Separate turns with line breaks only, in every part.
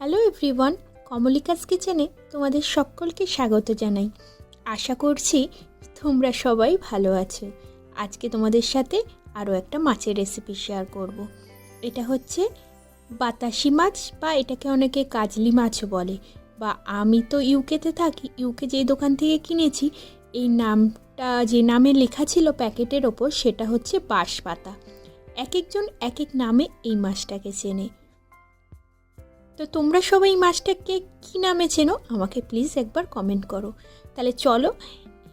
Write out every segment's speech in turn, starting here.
Hello everyone কমলিকাস কিচেনে তোমাদের সকলকে স্বাগত জানাই। আশা করছি তোমরা সবাই ভালো আছো। আজকে তোমাদের সাথে আরও একটা মাছের রেসিপি শেয়ার করব। এটা হচ্ছে বাতাসি মাছ বা এটাকে অনেকে কাজলি মাছও বলে। বা আমি তো ইউকেতে থাকি, ইউকে যেই দোকান থেকে কিনেছি, এই নামটা, যে নামে লেখা ছিল প্যাকেটের ওপর, সেটা হচ্ছে বাঁশ পাতা এক একজন এক এক নামে এই মাছটাকে চেনে। তো তোমরা সবাই মাছটাকে কী নামে চেনো? আমাকে প্লিজ একবার কমেন্ট করো। তাহলে চলো,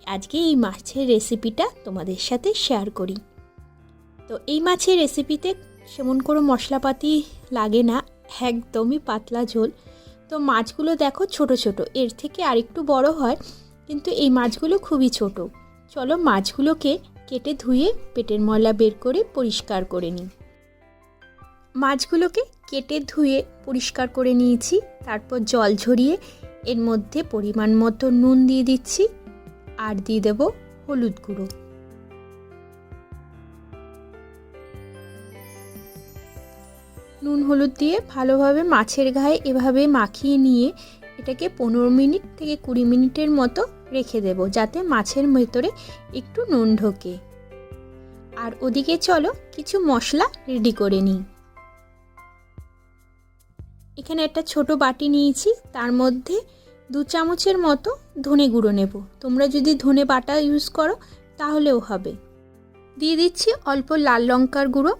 আজকে এই মাছের রেসিপিটা তোমাদের সাথে শেয়ার করি। তো এই মাছের রেসিপিতে সেমন কোনো মশলাপাতি লাগে না, একদমই পাতলা ঝোল। তো মাছগুলো দেখো ছোট ছোট, এর থেকে আরেকটু বড় হয়, কিন্তু এই মাছগুলো খুবই ছোট। চলো মাছগুলোকে কেটে ধুয়ে পেটের ময়লা বের করে পরিষ্কার করে নিই। মাছগুলোকে কেটে ধুয়ে পরিষ্কার করে নিয়েছি, তারপর জল ঝরিয়ে এর মধ্যে পরিমাণ মতো নুন দিয়ে দিচ্ছি আর দিয়ে দেব হলুদ গুঁড়ো। নুন হলুদ দিয়ে ভালোভাবে মাছের গায়ে এভাবে মাখিয়ে নিয়ে এটাকে পনেরো মিনিট থেকে কুড়ি মিনিটের মতো রেখে দেব, যাতে মাছের ভেতরে একটু নুন ঢোকে। আর ওদিকে চলো কিছু মশলা রেডি করে নিই। এখানে একটা ছোট বাটি নিয়েছি, তার মধ্যে দু চামচের মতো ধনে গুঁড়ো নেব। তোমরা যদি ধনে বাটা ইউজ করো, তাহলেও হবে। দিয়ে দিচ্ছি অল্প লাল লঙ্কার গুঁড়ো।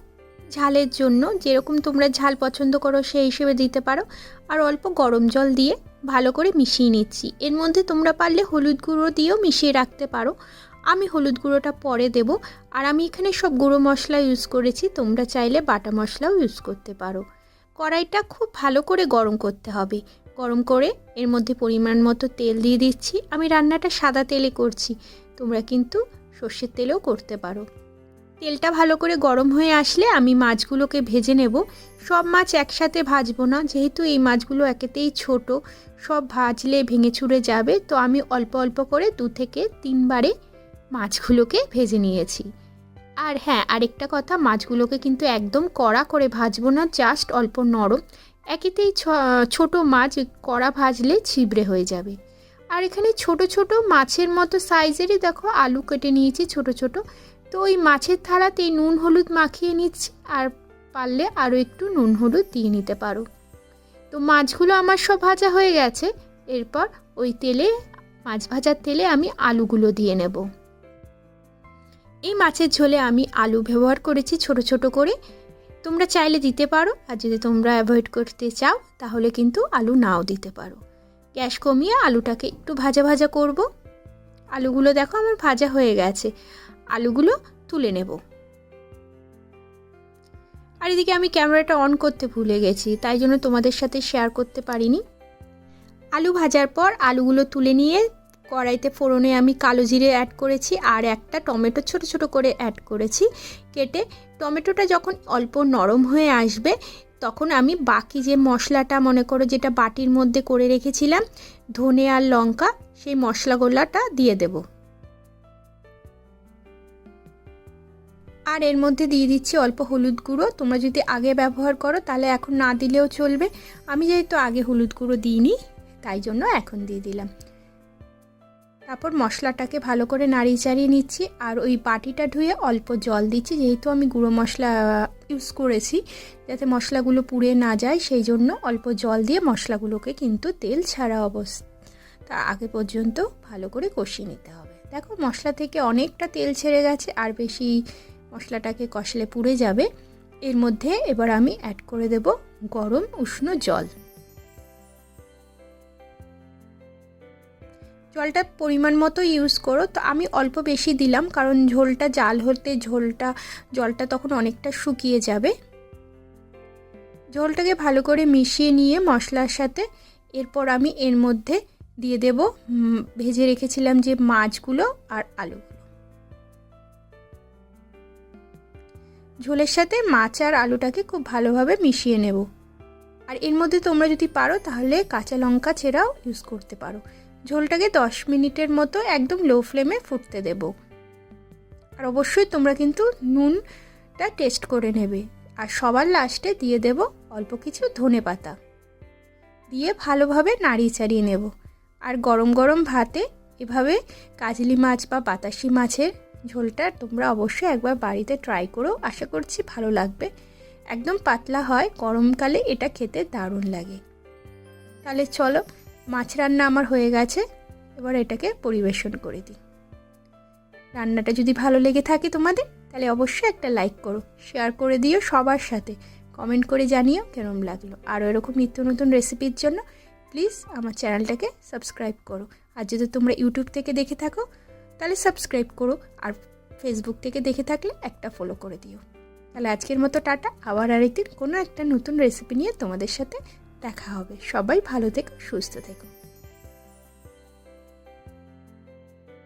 ঝালের জন্য যেরকম তোমরা ঝাল পছন্দ করো, সেই হিসেবে দিতে পারো। আর অল্প গরম জল দিয়ে ভালো করে মিশিয়ে নিচ্ছি। এর মধ্যে তোমরা পারলে হলুদ গুঁড়ো দিয়েও মিশিয়ে রাখতে পারো। আমি হলুদ গুঁড়োটা পরে দেব। আর আমি এখানে সব গুঁড়ো মশলা ইউজ করেছি, তোমরা চাইলে বাটা মশলাও ইউজ করতে পারো। কড়াইটা খুব ভালো করে গরম করতে হবে। গরম করে এর মধ্যে পরিমাণ মতো তেল দিয়ে দিচ্ছি। আমি রান্নাটা সাদা তেলে করছি। তোমরা কিন্তু সর্ষের তেলেও করতে পারো। তেলটা ভালো করে গরম হয়ে আসলে আমি মাছগুলোকে ভেজে নেব। সব মাছ একসাথে ভাজবো না, যেহেতু এই মাছগুলো একেতেই ছোট, সব ভাজলে ভেঙে চুড়ে যাবে। তো আমি অল্প অল্প করে দু থেকে তিনবারে মাছগুলোকে ভেজে নিয়েছি। আর হ্যাঁ আরেকটা কথা, মাছগুলোকে কিন্তু একদম কড়া করে ভাজবো না জাস্ট অল্প নরম। একেতেই ছোট মাছ কড়া ভাজলে ছিবড়ে হয়ে যাবে। আর এখানে ছোট ছোট মাছের মতো সাইজেরই দেখো, আলু কেটে নিয়েছি ছোট ছোট। তো ওই মাছের থালাতেই নুন, হলুদ মাখিয়ে নিচ্ছি, আর পারলে আরও একটু নুন, হলুদ দিয়ে নিতে পারো। তো মাছগুলো আমার সব ভাজা হয়ে গেছে, এরপর ওই তেলে, মাছ ভাজার তেলে আমি আলুগুলো দিয়ে নেব। এই মাছের ঝোলে আমি আলু ব্যবহার করেছি ছোট ছোট করে। তোমরা চাইলে দিতে পারো, আর যদি তোমরা অ্যাভয়েড করতে চাও, তাহলে কিন্তু আলু নাও দিতে পারো। গ্যাস কমিয়ে আলুটাকে একটু ভাজা ভাজা করব। আলুগুলো দেখো আমার ভাজা হয়ে গেছে। আলুগুলো তুলে নেব। আর এদিকে আমি ক্যামেরাটা অন করতে ভুলে গেছি, তাই জন্য তোমাদের সাথে শেয়ার করতে পারিনি। আলু ভাজার পর আলুগুলো তুলে নিয়ে কড়াইতে ফোড়নে আমি কালো জিরে অ্যাড করেছি আর একটা টমেটো ছোট ছোট করে অ্যাড করেছি। কেটে টমেটোটা যখন অল্প নরম হয়ে আসবে, তখন আমি বাকি যে মশলাটা মনে করো যেটা বাটির মধ্যে করে রেখেছিলাম, ধনে আর লঙ্কা, সেই মশলাগোলাটা দিয়ে দেব। আর এর মধ্যে দিয়ে দিচ্ছি অল্প হলুদ গুঁড়ো। তোমরা যদি আগে ব্যবহার করো, তাহলে এখন না দিলেও চলবে। আমি যেহেতু আগে হলুদ গুঁড়ো দিইনি, তাই জন্য এখন দিয়ে দিলাম। তারপর মশলাটাকে ভালো করে নাড়িয়ে চাড়িয়ে নিচ্ছি আর ওই বাটিটা ধুয়ে অল্প জল দিচ্ছি, যেহেতু আমি গুঁড়ো মশলা ইউজ করেছি যাতে মশলাগুলো পুড়ে না যায়, সেই জন্য অল্প জল দিয়ে মশলাগুলোকে কিন্তু তেল ছাড়া অবস্থা তা আগে পর্যন্ত ভালো করে কষিয়ে নিতে হবে। দেখো মশলা থেকে অনেকটা তেল ছেড়ে গেছে, আর বেশি মশলাটাকে কষলে পুড়ে যাবে। এর মধ্যে এবার আমি অ্যাড করে দেব গরম উষ্ণ জল। জলটা পরিমাণ মতো ইউজ করো। তো আমি অল্প বেশি দিলাম, কারণ ঝোলটা, জাল হতে ঝোলটা, জলটা তখন অনেকটা শুকিয়ে যাবে। ঝোলটাকে ভালো করে মিশিয়ে নিয়ে মশলার সাথে এরপর আমি এর মধ্যে দিয়ে দেব ভেজে রেখেছিলাম যে মাছগুলো আর আলুগুলো। ঝোলের সাথে মাছ আর আলুটাকে খুব ভালোভাবে মিশিয়ে নেব। আর এর মধ্যে তোমরা যদি পারো, তাহলে কাঁচা লঙ্কা ছেড়াও ইউজ করতে পারো। ঝোলটাকে দশ মিনিটের মতো একদম লো ফ্লেমে ফুটতে দেব। আর অবশ্যই তোমরা কিন্তু নুনটা টেস্ট করে নেবে। আর সবার লাস্টে দিয়ে দেব অল্প কিছু ধনে পাতা। দিয়ে ভালোভাবে নাড়িয়ে চাড়িয়ে নেব। আর গরম গরম ভাতে এভাবে কাজলি মাছ বা বাতাসি মাছের ঝোলটা তোমরা অবশ্যই একবার বাড়িতে ট্রাই করো। আশা করছি ভালো লাগবে। একদম পাতলা হয়, গরমকালে এটা খেতে দারুণ লাগে। তাহলে চলো মাছ রান্না আমার হয়ে গেছে, এবার এটাকে পরিবেশন করে দিই। রান্নাটা যদি ভালো লেগে থাকে তোমাদের, তাহলে অবশ্যই একটা লাইক করো, শেয়ার করে দিও সবার সাথে। কমেন্ট করে জানিও কেরম লাগল। আরও এরকম নিত্য নতুন রেসিপির জন্য প্লিজ আমার চ্যানেলটাকে সাবস্ক্রাইব করো। আর যদি তোমরা ইউটিউব থেকে দেখে থাকো, তাহলে সাবস্ক্রাইব করো। আর ফেসবুক থেকে দেখে থাকলে একটা ফলো করে দিও। তাহলে আজকের মতো টাটা। আবার আরেকদিন কোনো একটা নতুন রেসিপি নিয়ে তোমাদের সাথে দেখা হবে। সবাই ভালো থেকো সুস্থ থেকো।